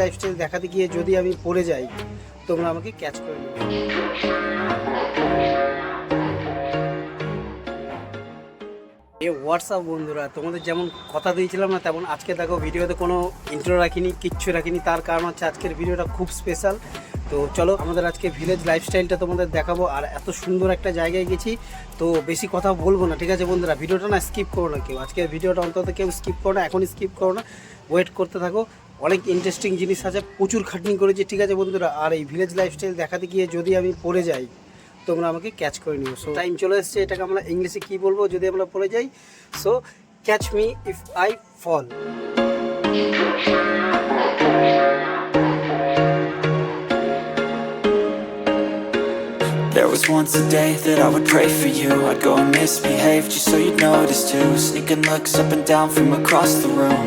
Lifestyle দেখাতে গিয়ে যদি আমি পড়ে যাই, তোমরা আমাকে ক্যাচ করে নেবে। এ হোয়াটসঅ্যাপ বন্ধুরা, তোমাদের যেমন কথা দিয়েছিলাম না, তেমন আজকে দেখো ভিডিওতে কোনো ইন্ট্রো রাখিনি, কিচ্ছু রাখিনি। তার কারণ হচ্ছে আজকের ভিডিওটা খুব স্পেশাল তো চলো, আমাদের আজকে ভিলেজ লাইফস্টাইলটা তোমাদের দেখাবো। আর এত সুন্দর একটা জায়গায় গেছি, তো বেশি কথা বলব না, ঠিক আছে বন্ধুরা? ভিডিওটা না স্কিপ করো না কেউ। আজকের ভিডিওটা অন্তত কেউ স্কিপ করো না এখন স্কিপ করো না। ওয়েট করতে থাকো। অনেক ইন্টারেস্টিং জিনিস আছে, প্রচুর খাটনি করেছি, ঠিক আছে বন্ধুরা। আর এই ভিলেজ লাইফস্টাইল দেখাতে গিয়ে যদি আমি পড়ে যাই, তোমরা আমাকে ক্যাচ করে নিও। সো টাইম চলে এসছে, এটাকে আমরা ইংলিশে কী বলব, যদি আমরা পড়ে যাই so catch me if I fall There was once a day that I would pray for you. I'd go and misbehave, just so you'd notice, too. Sneaking looks up and down from across the room.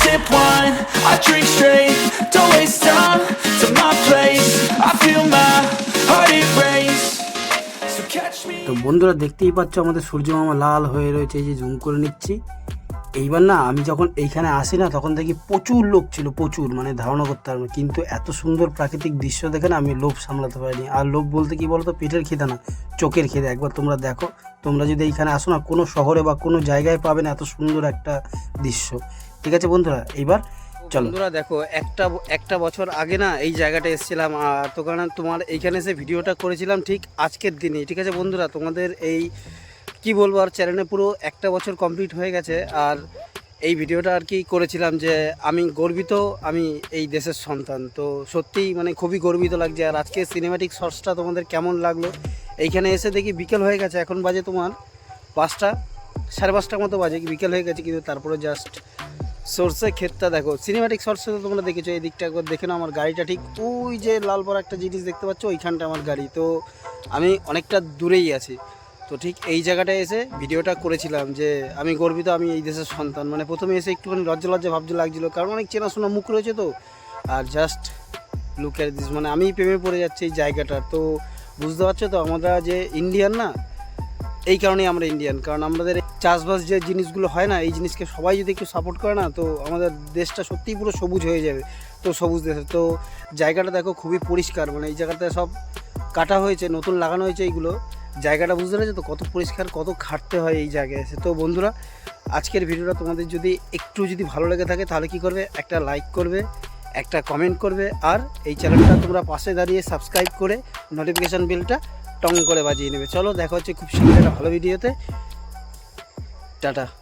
Sip wine, I drink straight. Don't waste time to my place. I feel my heart it race তো বন্ধুরা দেখতেই পাচ্ছ আমাদের সূর্য মামা লাল হয়ে রয়েছে এই যে জুম করে নিচ্ছি এইবার না, আমি যখন এইখানে আসি না, তখন দেখি প্রচুর লোক ছিল, প্রচুর মানে ধারণা করতে পারব। কিন্তু এত সুন্দর প্রাকৃতিক দৃশ্য দেখে না, আমি লোভ সামলাতে পারিনি। আর লোভ বলতে কি বলতো? পেটের খিদে না, চোখের খিদে। একবার তোমরা দেখো, তোমরা যদি এইখানে আসো না, কোনো শহরে বা কোনো জায়গায় পাবে না, এত সুন্দর একটা দৃশ্য। ঠিক আছে বন্ধুরা, এইবার বন্ধুরা দেখো, একটা একটা বছর আগে না, এই জায়গাটা এসেছিলাম, আর তো কারণ তোমার এইখানে এসে ভিডিওটা করেছিলাম ঠিক আজকের দিনে ঠিক আছে বন্ধুরা, তোমাদের এই কি বলব, আর চ্যানেলে পুরো একটা বছর কমপ্লিট হয়ে গেছে। আর এই ভিডিওটা আর কি করেছিলাম যে, আমি গর্বিত, আমি এই দেশের সন্তান। তো সত্যিই মানে খুবই গর্বিত লাগছে। আর আজকে সিনেমাটিক শর্টসটা তোমাদের কেমন লাগল? এইখানে এসে দেখি বিকেল হয়ে গেছে, এখন বাজে তোমার পাঁচটা, সাড়ে পাঁচটার মতো বাজে, বিকেল হয়ে গেছে, কিন্তু তারপরে জাস্ট সর্ষে ক্ষেতটা দেখো। সিনেমাটিক সর্ষে তো তোমরা দেখেছ এই দিকটা একবার দেখে নাও আমার গাড়িটা। ঠিক ওই যে লাল বড় একটা জিনিস দেখতে পাচ্ছ, ওইখানটা আমার গাড়ি। তো আমি অনেকটা দূরেই আছি। তো ঠিক এই জায়গাটায় এসে ভিডিওটা করেছিলাম যে আমি গর্বিত আমি এই দেশের সন্তান। মানে প্রথমে এসে একটুখানি লজ্জা লজ্জা ভাবতে লাগছিল, কারণ অনেক চেনাশোনা মুখ রয়েছে তো। আর জাস্ট লুক দিস মানে আমি প্রেমে পড়ে যাচ্ছি এই জায়গাটা। তো বুঝতে পারছ তো, আমরা যে ইন্ডিয়ান না, এই কারণেই আমরা ইন্ডিয়ান কারণ আমাদের চাষবাস যে জিনিসগুলো হয় না, এই জিনিসকে সবাই যদি একটু সাপোর্ট করে না, তো আমাদের দেশটা সত্যিই পুরো সবুজ হয়ে যাবে, তো সবুজ দেশে। তো জায়গাটা দেখো খুবই পরিষ্কার মানে এই জায়গাটা সব কাটা হয়েছে, নতুন লাগানো হয়েছে এইগুলো। জায়গাটা বুঝতে পেরেছ তো? কত পরিষ্কার, কত খাটতে হয় এই জায়গায়। এসে তো বন্ধুরা, আজকের ভিডিওটা তোমাদের যদি একটু যদি ভালো লেগে থাকে, তাহলে কি করবে? একটা লাইক করবে, একটা কমেন্ট করবে, আর এই চ্যানেলটা তোমরা পাশে দাঁড়িয়ে সাবস্ক্রাইব করে নোটিফিকেশান বিলটা টং করে বাজিয়ে নেবে। চলো, দেখা হচ্ছে খুব সুন্দর একটা ভালো ভিডিওতে টাটা।